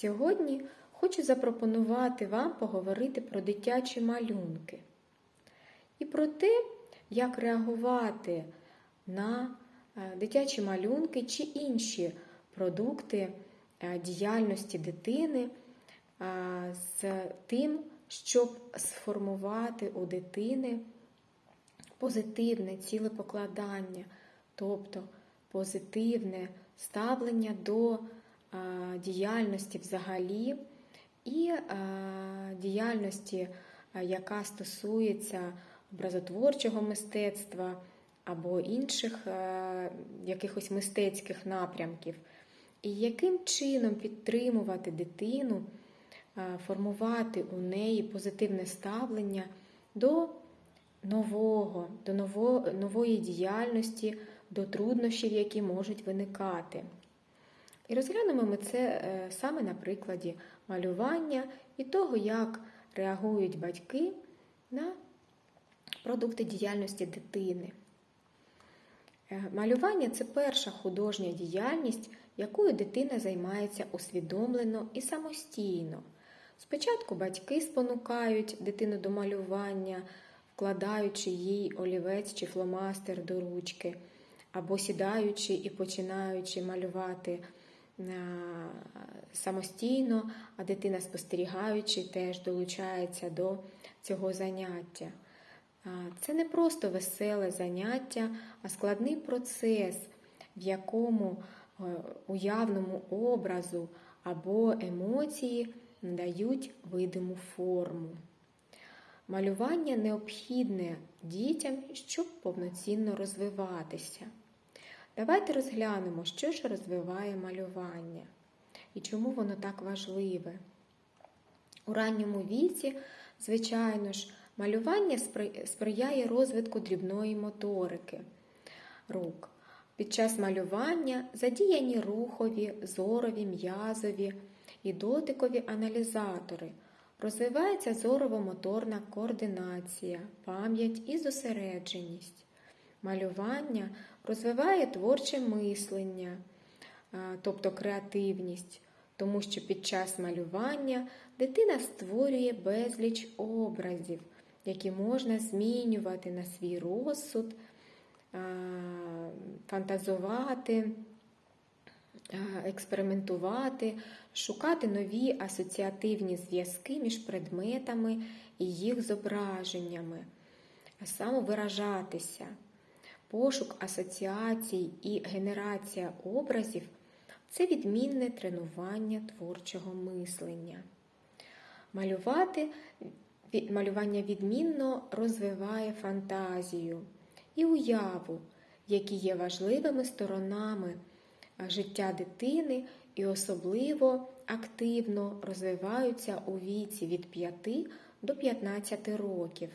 Сьогодні хочу запропонувати вам поговорити про дитячі малюнки і про те, як реагувати на е, дитячі малюнки чи інші продукти е, діяльності дитини е, з тим, щоб сформувати у дитини позитивне цілепокладання, тобто позитивне ставлення до діяльності взагалі і е, діяльності, е, яка стосується образотворчого мистецтва або інших е, якихось мистецьких напрямків, і яким чином підтримувати дитину, е, формувати у неї позитивне ставлення до нового, до нової діяльності, до труднощів, які можуть виникати. І розглянемо ми це е, саме на прикладі малювання і того, як реагують батьки на продукти діяльності дитини. Е, Малювання це перша художня діяльність, якою дитина займається усвідомлено і самостійно. Спочатку батьки спонукають дитину до малювання, вкладаючи їй олівець чи фломастер до ручки, або сідаючи і починаючи малювати самостійно, а дитина спостерігаючи, теж долучається до цього заняття. Це не просто веселе заняття, а складний процес, в якому е, уявному образу або емоції надають видиму форму. Малювання необхідне дітям, щоб повноцінно розвиватися. Давайте розглянемо, що ж розвиває малювання і чому воно так важливе. У ранньому віці, звичайно ж, малювання сприяє розвитку дрібної моторики рук. Під час малювання задіяні рухові, зорові, м'язові і дотикові аналізатори. Розвивається зорово-моторна координація, пам'ять і зосередженість. Малювання розвиває творче мислення, тобто креативність, тому що під час малювання дитина створює безліч образів, які можна змінювати на свій розсуд, фантазувати, експериментувати, шукати нові асоціативні зв'язки між предметами і їх зображеннями, самовиражатися. Пошук асоціацій і генерація образів це відмінне тренування творчого мислення. Малювати, малювання відмінно розвиває фантазію і уяву, які є важливими сторонами життя дитини і особливо активно розвиваються у віці від 5 до 15 років.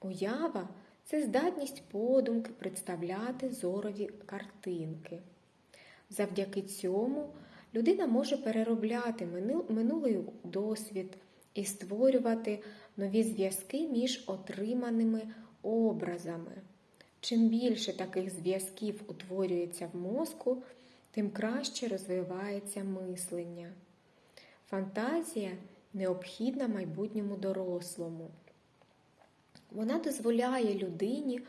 Уява це здатність подумки представляти зорові картинки. Завдяки цьому людина може переробляти минулий досвід і створювати нові зв'язки між отриманими образами. Чим більше таких зв'язків утворюється в мозку, тим краще розвивається мислення. Фантазія необхідна майбутньому дорослому. Вона дозволяє людині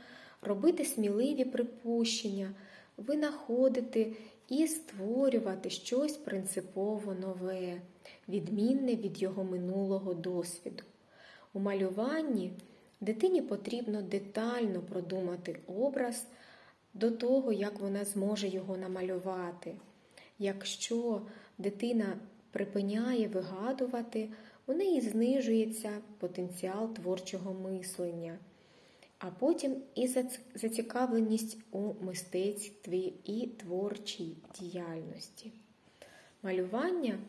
робити сміливі припущення, винаходити і створювати щось принципово нове, відмінне від його минулого досвіду. У малюванні дитині потрібно детально продумати образ до того, як вона зможе його намалювати. Якщо дитина припиняє вигадувати, у неї знижується потенціал творчого мислення, а потім і зацікавленість у мистецтві і творчій діяльності. Малювання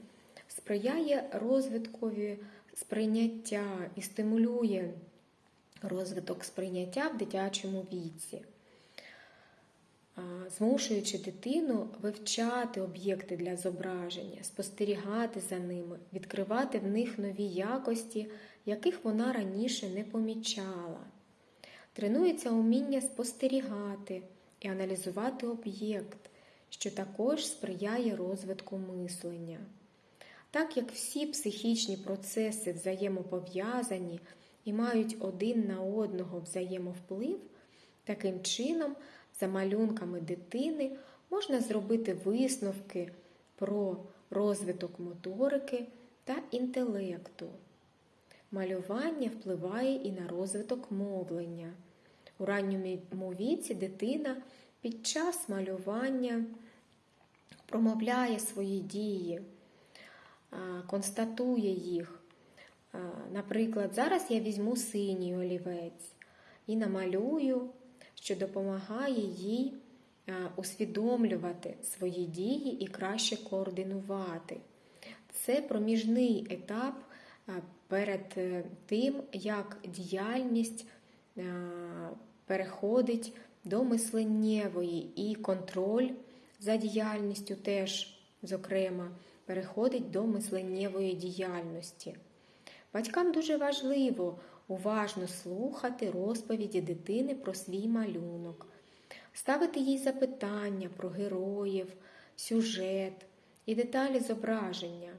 сприяє розвиткові сприйняття і стимулює розвиток сприйняття в дитячому віці змушуючи дитину вивчати об'єкти для зображення, спостерігати за ними, відкривати в них нові якості, яких вона раніше не помічала. Тренується уміння спостерігати і аналізувати об'єкт, що також сприяє розвитку мислення. Так як всі психічні процеси взаємопов'язані і мають один на одного взаємовплив, таким чином, за малюнками дитини можна зробити висновки про розвиток моторики та інтелекту. Малювання впливає і на розвиток мовлення. У ранньому віці дитина під час малювання промовляє свої дії, констатує їх. Наприклад, зараз я візьму синій олівець і намалюю, що допомагає їй усвідомлювати свої дії і краще координувати. Це проміжний етап перед е, тим, як діяльність переходить до мисленнєвої і контроль за діяльністю теж, зокрема, переходить до мисленнєвої діяльності. Батькам дуже важливо уважно слухати розповіді дитини про свій малюнок, ставити їй запитання про героїв, сюжет і деталі зображення,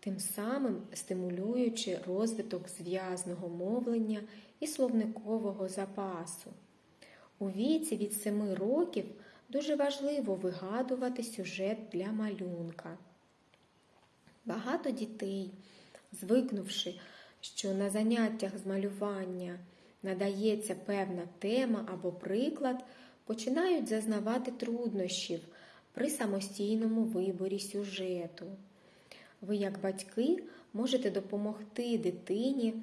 тим самим стимулюючи розвиток зв'язного мовлення і словникового запасу. У віці від 7 років дуже важливо вигадувати сюжет для малюнка. Багато дітей, звикнувши, що на заняттях з малювання надається певна тема або приклад, починають зазнавати труднощів при самостійному виборі сюжету. Ви, як батьки, можете допомогти дитині,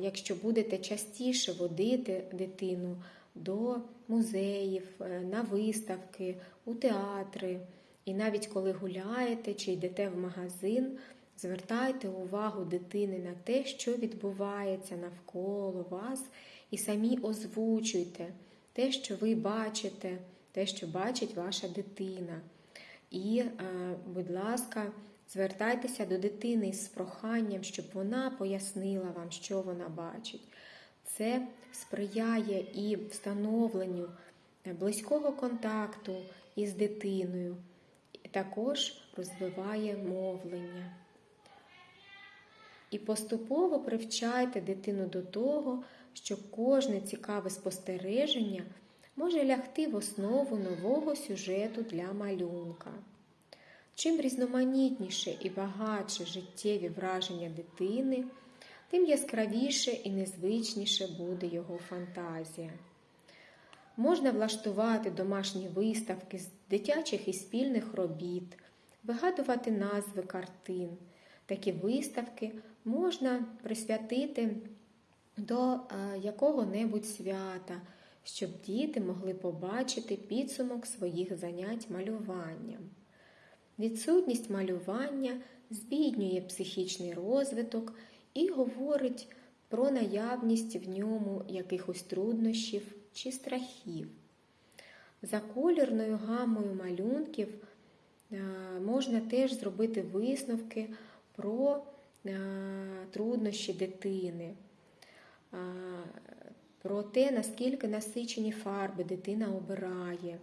якщо будете частіше водити дитину до музеїв, е, на виставки, у театри. І навіть коли гуляєте чи йдете в магазин, звертайте увагу дитини на те, що відбувається навколо вас, і самі озвучуйте те, що ви бачите, те, що бачить ваша дитина. І, е, будь ласка, звертайтеся до дитини з проханням, щоб вона пояснила вам, що вона бачить. Це сприяє і встановленню близького контакту із дитиною, також розвиває мовлення. І поступово привчайте дитину до того, що кожне цікаве спостереження може лягти в основу нового сюжету для малюнка. Чим різноманітніше і багатше життєві враження дитини, тим яскравіше і незвичніше буде його фантазія. Можна влаштувати домашні виставки з дитячих і спільних робіт, вигадувати назви картин. Такі виставки можна присвятити до е, якого-небудь свята, щоб діти могли побачити підсумок своїх занять малюванням. Відсутність малювання збіднює психічний розвиток і говорить про наявність в ньому якихось труднощів чи страхів. За колірною гамою малюнків е, можна теж зробити висновки про е, труднощі дитини, е, про те, наскільки насичені фарби дитина обирає,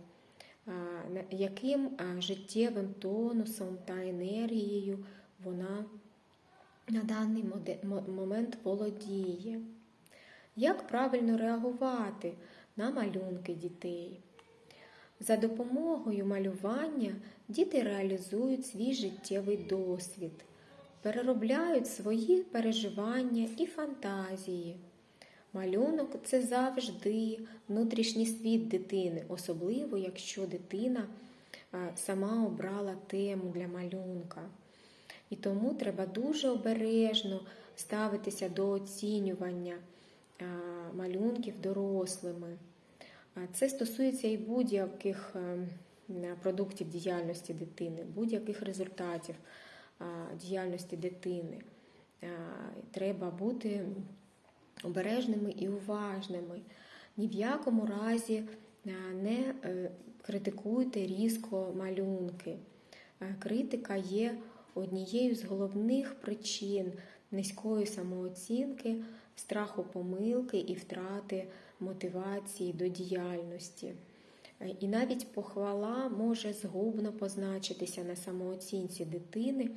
яким життєвим тонусом та енергією вона на даний момент володіє. Як правильно реагувати на малюнки дітей? За допомогою малювання діти реалізують свій життєвий досвід, переробляють свої переживання і фантазії. Малюнок це завжди внутрішній світ дитини, особливо якщо дитина сама обрала тему для малюнка. І тому треба дуже обережно ставитися до оцінювання малюнків дорослими. Це стосується і будь-яких е, продуктів діяльності дитини, будь-яких результатів діяльності дитини. Треба бути обережними і уважними. Ні в якому разі не е, критикуйте різко малюнки. Критика є однією з головних причин низької самооцінки, страху помилки і втрати мотивації до діяльності. І навіть похвала може згубно позначитися на самооцінці дитини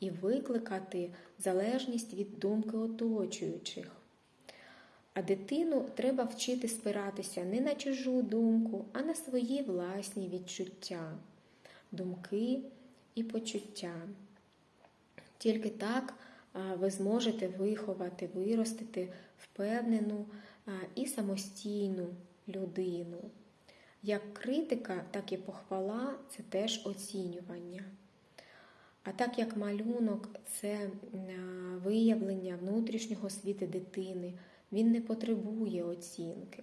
і викликати залежність від думки оточуючих. А дитину треба вчити спиратися не на чужу думку, а на свої власні відчуття, думки і почуття. Тільки так ви зможете виховати, виростити впевнену і самостійну людину. Як критика, так і похвала це теж оцінювання. А так як малюнок це виявлення внутрішнього світу дитини, він не потребує оцінки.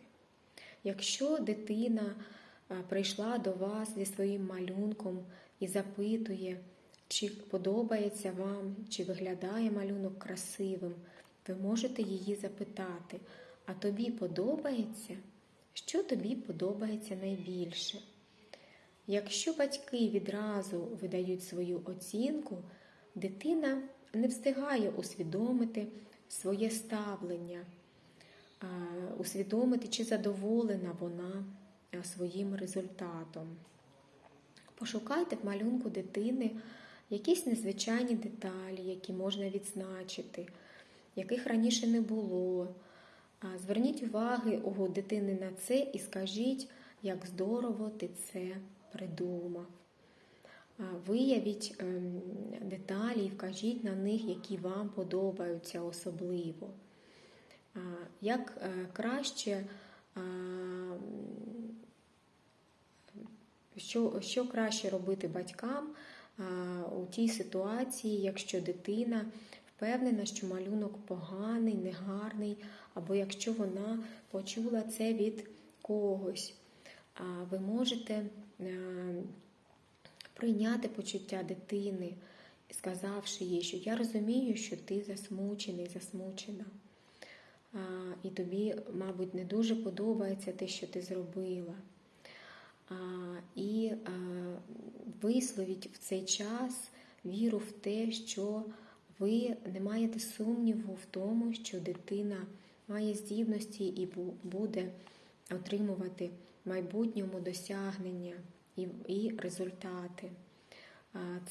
Якщо дитина прийшла до вас зі своїм малюнком і запитує, чи подобається вам, чи виглядає малюнок красивим, ви можете її запитати, а тобі подобається? Що тобі подобається найбільше? Якщо батьки відразу видають свою оцінку, дитина не встигає усвідомити своє ставлення, усвідомити, чи задоволена вона своїм результатом. Пошукайте в малюнку дитини якісь незвичайні деталі, які можна відзначити, яких раніше не було. Зверніть уваги у дитини на це і скажіть, як здорово ти це придумав. Виявіть ем, деталі і вкажіть на них, які вам подобаються особливо. Як е, краще, що, що краще робити батькам у тій ситуації, якщо дитина впевнена, що малюнок поганий, негарний, або якщо вона почула це від когось. Ви можете е, прийняти почуття дитини, сказавши їй, що я розумію, що ти засмучений, засмучена. І тобі, мабуть, не дуже подобається те, що ти зробила. І а, висловіть в цей час віру в те, що ви не маєте сумніву в тому, що дитина має здібності і буде отримувати в майбутньому досягнення і, результати.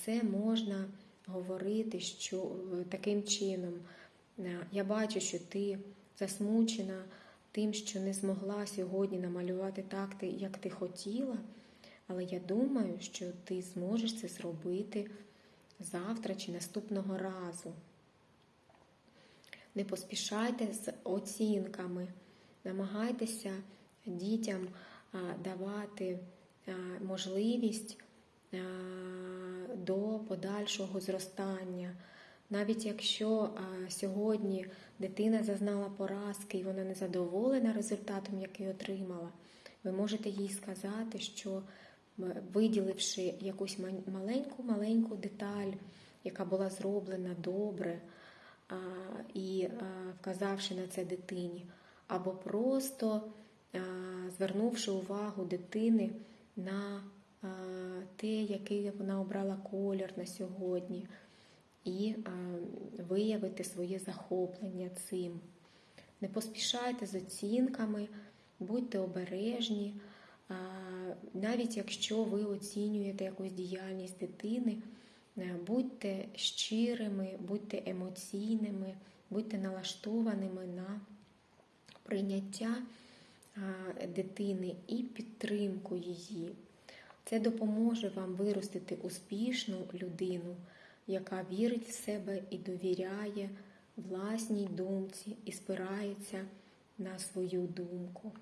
Це можна говорити, що е, таким чином е, я бачу, що ти засмучена тим, що не змогла сьогодні намалювати так, як ти хотіла, але я думаю, що ти зможеш це зробити завтра чи наступного разу. Не поспішайте з оцінками, намагайтеся дітям давати можливість до подальшого зростання. Навіть якщо сьогодні дитина зазнала поразки і вона не задоволена результатом, який отримала, ви можете їй сказати, що виділивши якусь маленьку-маленьку деталь, яка була зроблена добре, і вказавши на це дитині, або просто звернувши увагу дитини на те, який вона обрала колір на сьогодні, і виявити своє захоплення цим. Не поспішайте з оцінками, будьте обережні. Навіть якщо ви оцінюєте якусь діяльність дитини, е, будьте щирими, будьте емоційними, будьте налаштованими на прийняття дитини і підтримку її. Це допоможе вам виростити успішну людину, яка вірить в себе і довіряє власній думці і спирається на свою думку.